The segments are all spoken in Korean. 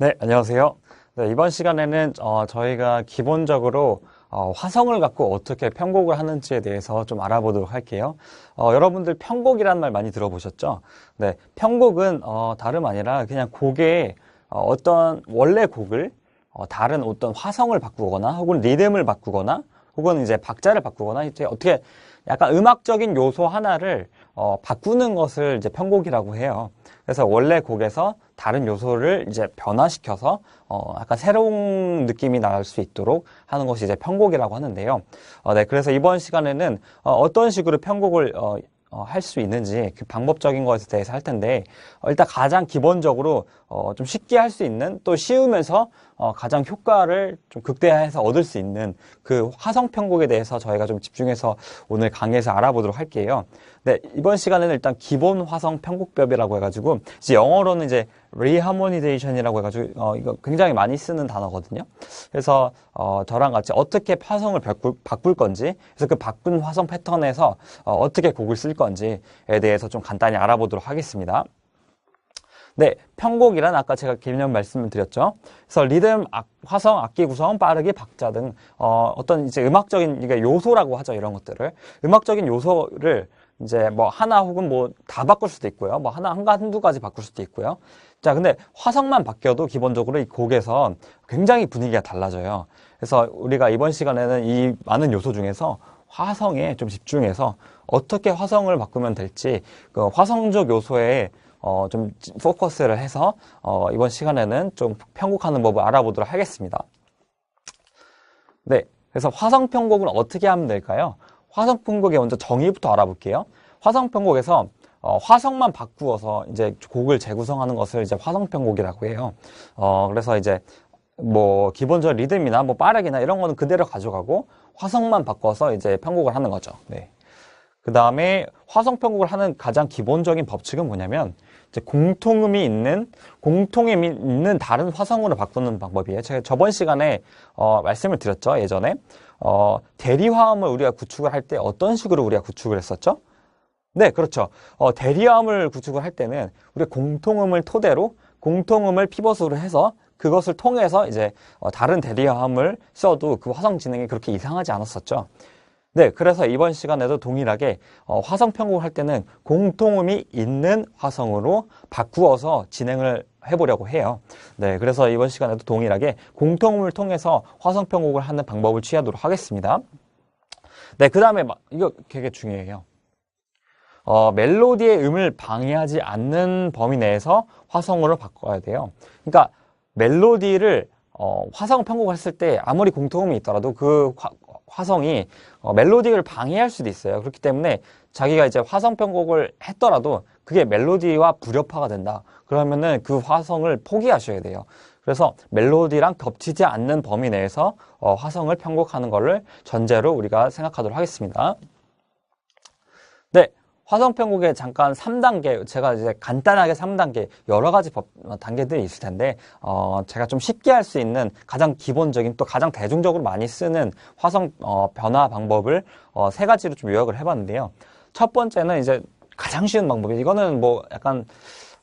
네, 안녕하세요. 네, 이번 시간에는 어, 저희가 기본적으로 어, 화성을 갖고 어떻게 편곡을 하는지에 대해서 좀 알아보도록 할게요. 어, 여러분들 편곡이라는 말 많이 들어보셨죠? 네, 편곡은 어, 다름 아니라 그냥 곡의 어, 어떤 원래 곡을 어, 다른 어떤 화성을 바꾸거나 혹은 리듬을 바꾸거나 혹은 이제 박자를 바꾸거나 이제 어떻게 약간 음악적인 요소 하나를 어, 바꾸는 것을 이제 편곡이라고 해요. 그래서 원래 곡에서 다른 요소를 이제 변화시켜서 어, 약간 새로운 느낌이 날 수 있도록 하는 것이 이제 편곡이라고 하는데요. 어, 네, 그래서 이번 시간에는 어, 어떤 식으로 편곡을 어, 어, 할 수 있는지 그 방법적인 것에 대해서 할 텐데 어, 일단 가장 기본적으로 어, 좀 쉽게 할 수 있는 또 쉬우면서 어, 가장 효과를 좀 극대화해서 얻을 수 있는 그 화성 편곡에 대해서 저희가 좀 집중해서 오늘 강의에서 알아보도록 할게요. 네, 이번 시간에는 일단 기본 화성 편곡법이라고 해가지고 이제 영어로는 이제 리하모니데이션이라고 해가지고 어, 이거 굉장히 많이 쓰는 단어거든요. 그래서 어, 저랑 같이 어떻게 화성을 바꿀, 바꿀 건지 그래서 그 바꾼 화성 패턴에서 어, 어떻게 곡을 쓸 건지에 대해서 좀 간단히 알아보도록 하겠습니다. 네, 편곡이란 아까 제가 개념 말씀을 드렸죠. 그래서 리듬, 악, 화성, 악기 구성, 빠르기, 박자 등 어, 어떤 이제 음악적인 이게 요소라고 하죠. 이런 것들을 음악적인 요소를 이제 뭐 하나 혹은 뭐 다 바꿀 수도 있고요. 뭐 하나 한 한두 가지 바꿀 수도 있고요. 자, 근데 화성만 바뀌어도 기본적으로 이 곡에서 굉장히 분위기가 달라져요. 그래서 우리가 이번 시간에는 이 많은 요소 중에서 화성에 좀 집중해서 어떻게 화성을 바꾸면 될지 그 화성적 요소에 어, 좀 포커스를 해서 어, 이번 시간에는 좀 편곡하는 법을 알아보도록 하겠습니다. 네, 그래서 화성 편곡은 어떻게 하면 될까요? 화성 편곡의 먼저 정의부터 알아볼게요. 화성 편곡에서 어, 화성만 바꾸어서 이제 곡을 재구성하는 것을 이제 화성 편곡이라고 해요. 어, 그래서 이제 뭐 기본적 리듬이나 뭐 빠르기나 이런 거는 그대로 가져가고 화성만 바꿔서 이제 편곡을 하는 거죠. 네. 그 다음에 화성 편곡을 하는 가장 기본적인 법칙은 뭐냐면 공통음이 있는 공통음이 있는 다른 화성으로 바꾸는 방법이에요. 제가 저번 시간에 어, 말씀을 드렸죠. 예전에 어, 대리화음을 우리가 구축을 할 때 어떤 식으로 우리가 구축을 했었죠? 네, 그렇죠. 어, 대리화음을 구축을 할 때는 우리 공통음을 토대로 공통음을 피벗으로 해서 그것을 통해서 이제 어, 다른 대리화음을 써도 그 화성 진행이 그렇게 이상하지 않았었죠. 네, 그래서 이번 시간에도 동일하게 어, 화성 편곡을 할 때는 공통음이 있는 화성으로 바꾸어서 진행을 해보려고 해요. 네, 그래서 이번 시간에도 동일하게 공통음을 통해서 화성 편곡을 하는 방법을 취하도록 하겠습니다. 네, 그 다음에 이거 되게 중요해요. 어, 멜로디의 음을 방해하지 않는 범위 내에서 화성으로 바꿔야 돼요. 그러니까 멜로디를 어, 화성 편곡을 했을 때 아무리 공통음이 있더라도 그 화, 성이 어, 멜로디를 방해할 수도 있어요. 그렇기 때문에 자기가 이제 화성 편곡을 했더라도 그게 멜로디와 불협화가 된다. 그러면은 그 화성을 포기하셔야 돼요. 그래서 멜로디랑 겹치지 않는 범위 내에서 어, 화성을 편곡하는 것을 전제로 우리가 생각하도록 하겠습니다. 네, 화성 편곡의 잠깐 3단계, 제가 이제 간단하게 3단계, 여러 가지 법, 어, 단계들이 있을 텐데, 어, 제가 좀 쉽게 할 수 있는 가장 기본적인 또 가장 대중적으로 많이 쓰는 화성 어, 변화 방법을 어, 세 가지로 좀 요약을 해봤는데요. 첫 번째는 이제 가장 쉬운 방법이 이거는 뭐 약간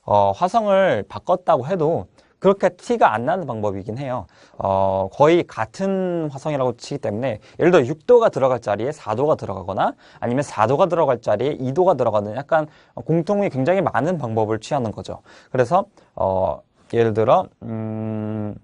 어, 화성을 바꿨다고 해도 그렇게 티가 안 나는 방법이긴 해요. 어, 거의 같은 화성이라고 치기 때문에 예를 들어 6도가 들어갈 자리에 4도가 들어가거나 아니면 4도가 들어갈 자리에 2도가 들어가는 약간 공통이 굉장히 많은 방법을 취하는 거죠. 그래서 어, 예를 들어 음,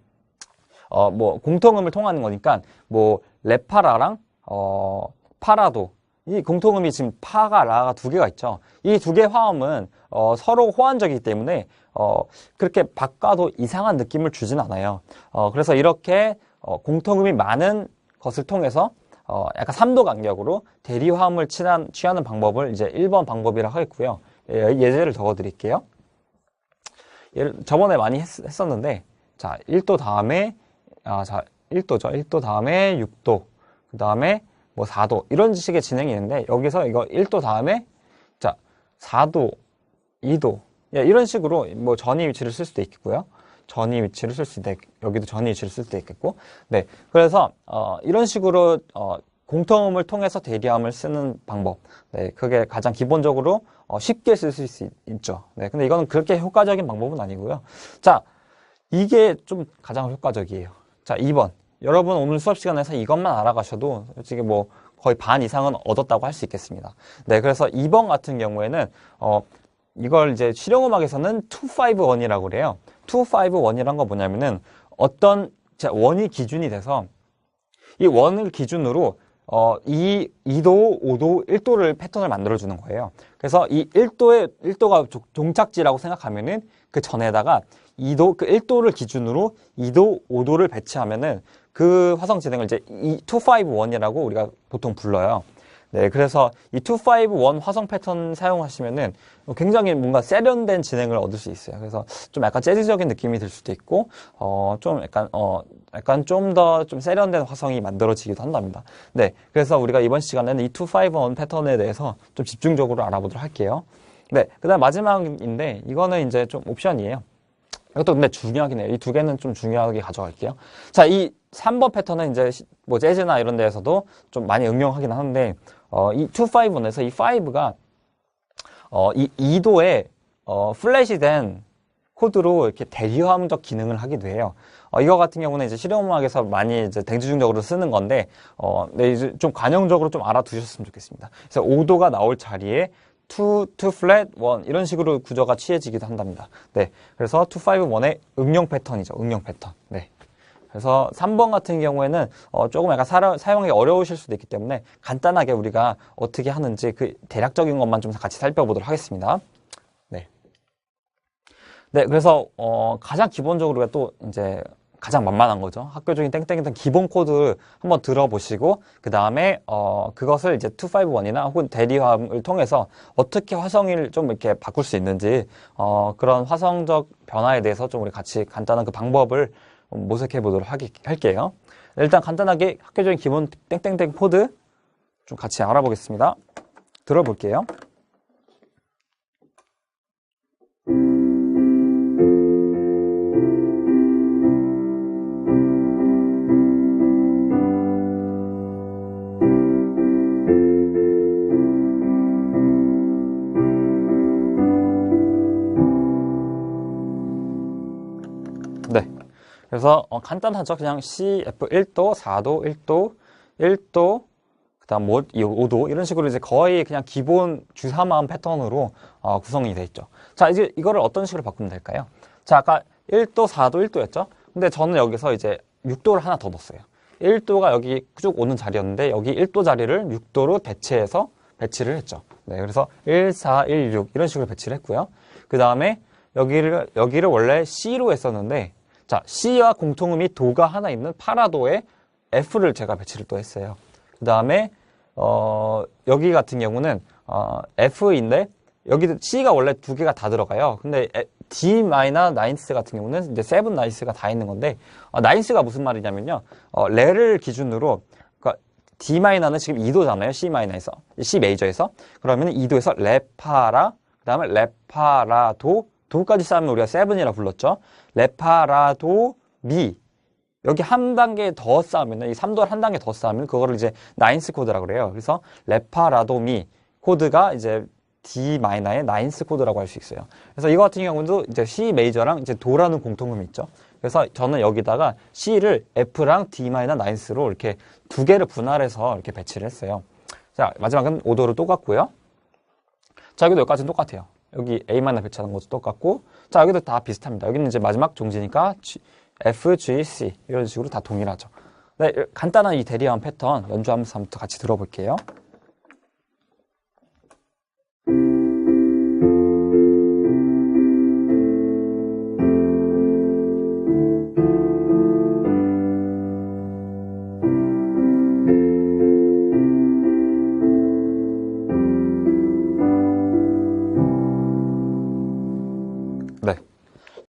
어, 뭐 공통음을 통하는 거니까 뭐 레파라랑 어, 파라도 이 공통음이 지금 파가 라가 두 개가 있죠. 이 두 개 화음은 어, 서로 호환적이기 때문에 어, 그렇게 바꿔도 이상한 느낌을 주진 않아요. 어, 그래서 이렇게 어, 공통음이 많은 것을 통해서 어, 약간 3도 간격으로 대리 화음을 취한, 취하는 방법을 이제 1번 방법이라고 하겠고요. 예, 예제를 적어 드릴게요. 저번에 많이 했, 었는데 자, 1도 다음에, 아, 자, 1도죠. 1도 다음에 6도, 그 다음에 뭐 4도, 이런 식의 진행이 있는데, 여기서 이거 1도 다음에, 자, 4도, 2도, 예, 이런 식으로 뭐 전이 위치를 쓸 수도 있겠고요. 전이 위치를 쓸 수도 있, 여기도 전이 위치를 쓸 수도 있겠고. 네. 그래서, 어, 이런 식으로, 어, 공통음을 통해서 대리함을 쓰는 방법. 네. 그게 가장 기본적으로, 어, 쉽게 쓸 수 있죠. 네. 근데 이거는 그렇게 효과적인 방법은 아니고요. 자, 이게 좀 가장 효과적이에요. 자, 2번. 여러분 오늘 수업 시간에서 이것만 알아가셔도 솔직히 뭐 거의 반 이상은 얻었다고 할 수 있겠습니다. 네, 그래서 2번 같은 경우에는 어 이걸 이제 실용음악에서는 251이라고 그래요. 251이란 건 뭐냐면은 어떤 자, 원이 기준이 돼서 이 원을 기준으로 어, 이 2도, 5도, 1도를 패턴을 만들어 주는 거예요. 그래서 이 1도의 1도가 종착지라고 생각하면은 그 전에다가 2도, 그 1도를 기준으로 2도, 5도를 배치하면은 그 화성 진행을 이제 251이라고 우리가 보통 불러요. 네, 그래서 이 251 화성 패턴 사용하시면은 굉장히 뭔가 세련된 진행을 얻을 수 있어요. 그래서 좀 약간 재즈적인 느낌이 들 수도 있고, 어, 좀 약간, 어, 약간 좀더좀 세련된 화성이 만들어지기도 한답니다. 네, 그래서 우리가 이번 시간에는 이 251 패턴에 대해서 좀 집중적으로 알아보도록 할게요. 네, 그 다음 마지막인데, 이거는 이제 좀 옵션이에요. 이것도 근데 중요하긴 해요. 이 두 개는 좀 중요하게 가져갈게요. 자, 이 3번 패턴은 이제 뭐 재즈나 이런 데에서도 좀 많이 응용하긴 하는데, 어, 이 251에서 이 5가 어, 이 2도에 어, 플래시 된 코드로 이렇게 대리화음적 기능을 하기도 해요. 어, 이거 같은 경우는 이제 실용음악에서 많이 이제 대중적으로 쓰는 건데, 어, 네, 이제 좀 관용적으로 좀 알아두셨으면 좋겠습니다. 그래서 5도가 나올 자리에 2, 2 flat, 1 이런 식으로 구조가 취해지기도 한답니다. 네. 그래서 251의 응용 패턴이죠. 응용 패턴. 네. 그래서 3번 같은 경우에는 어, 조금 약간 사, 사용하기 어려우실 수도 있기 때문에 간단하게 우리가 어떻게 하는지 그 대략적인 것만 좀 같이 살펴보도록 하겠습니다. 네. 네, 그래서 어, 가장 기본적으로 또 이제 가장 만만한 거죠. 학교적인 땡땡이던 기본 코드 한번 들어보시고 그 다음에 어 그것을 이제 251이나 혹은 대리화음을 통해서 어떻게 화성을 좀 이렇게 바꿀 수 있는지 어 그런 화성적 변화에 대해서 좀 우리 같이 간단한 그 방법을 모색해 보도록 할게요. 일단 간단하게 학교적인 기본 땡땡땡 코드 좀 같이 알아보겠습니다. 들어볼게요. 그래서 어, 간단하죠. 그냥 C, F 1도, 4도, 1도, 1도, 그 다음 뭐, 5도 이런 식으로 이제 거의 그냥 기본 주사마음 패턴으로 어, 구성이 돼 있죠. 자, 이제 이거를 어떤 식으로 바꾸면 될까요? 자, 아까 1도, 4도, 1도였죠? 근데 저는 여기서 이제 6도를 하나 더 넣었어요. 1도가 여기 쭉 오는 자리였는데 여기 1도 자리를 6도로 대체해서 배치를 했죠. 네, 그래서 1, 4, 1, 6 이런 식으로 배치를 했고요. 그 다음에 여기를 여기를 원래 C로 했었는데 자, C와 공통음이 도가 하나 있는 파라도에 F를 제가 배치를 또 했어요. 그 다음에 어, 여기 같은 경우는 어, F인데 여기 C가 원래 두 개가 다 들어가요. 근데 D 마이너 나인스 같은 경우는 이제 세븐 나인스가 다 있는 건데 어, 나인스가 무슨 말이냐면요. 어, 레를 기준으로 그러니까 D 마이너는 지금 2도잖아요. C 마이너에서 C 메이저에서 그러면 2도에서 레파라 그다음에 레파라도 도까지 쌓으면 우리가 세븐이라 불렀죠. 레파라도 미 여기 한 단계 더 쌓으면 이 3도를 한 단계 더 쌓으면 그거를 이제 나인스 코드라고 그래요. 그래서 레파라도 미 코드가 이제 D 마이너의 나인스 코드라고 할 수 있어요. 그래서 이거 같은 경우도 이제 C 메이저랑 이제 도라는 공통음이 있죠. 그래서 저는 여기다가 C를 F랑 D 마이너 나인스로 이렇게 두 개를 분할해서 이렇게 배치를 했어요. 자, 마지막은 5도로 똑같고요. 자, 여기도 여기까지는 똑같아요. 여기 A만나 배치하는 것도 똑같고 자 여기도 다 비슷합니다. 여기는 이제 마지막 종지니까 G, F, G, C 이런 식으로 다 동일하죠. 네, 간단한 이 대리화음 패턴 연주하면서 같이 들어볼게요.